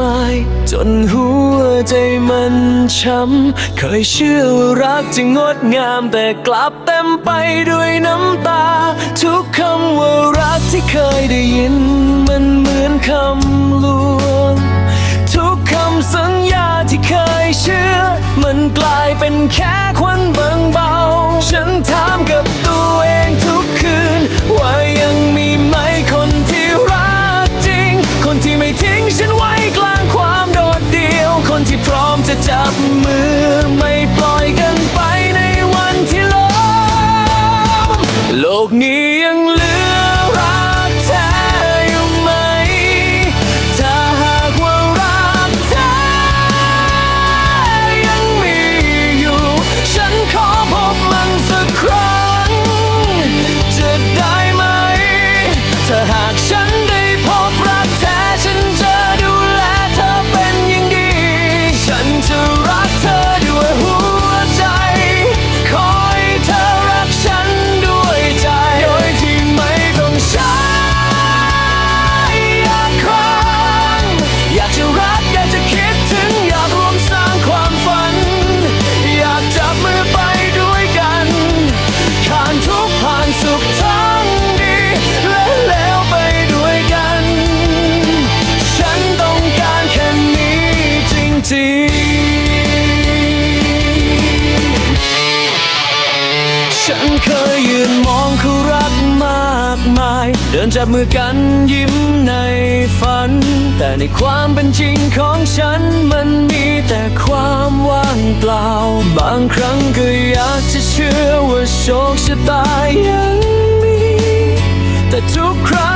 มาย จนหัวใจมันช้ำ เคยเชื่อว่ารักจะงดงามแต่กลับเต็มไปด้วยน้ำตา ทุกคำว่ารักที่เคยได้ยิน มันเหมือนคำ จับมือ ฉันเคยยืนมองเขารักมากมาย เดินจับมือกันยิ้มในฝัน แต่ในความเป็นจริงของฉันมันมีแต่ความว่างเปล่า บางครั้งก็อยากจะเชื่อว่าโชคชะตายังมี แต่ทุกครั้ง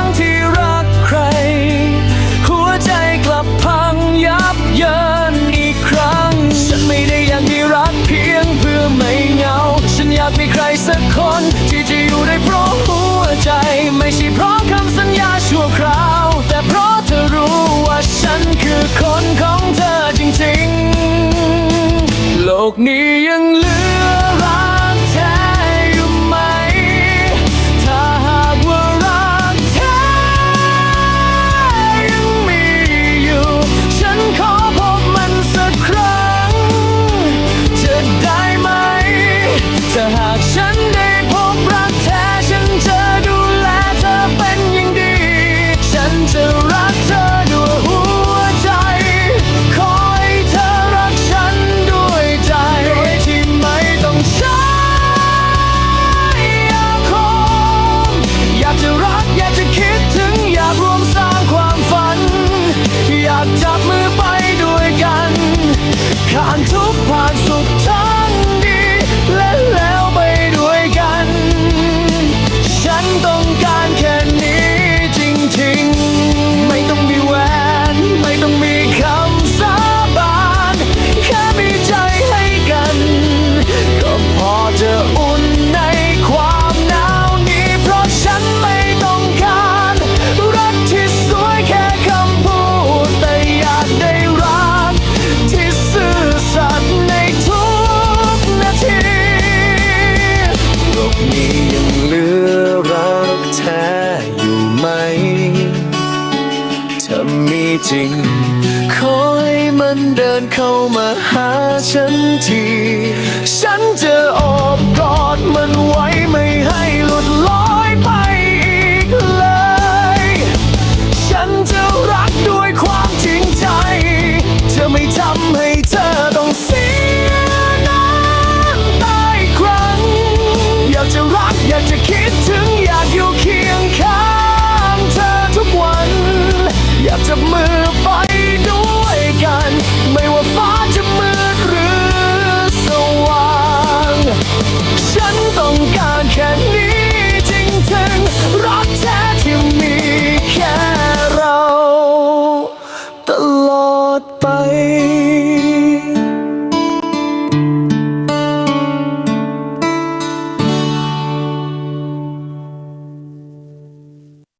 ากจับมือไปด้วยกันข้านทุกผ่านันเดินเข้ามาหาฉันที ฉันจะ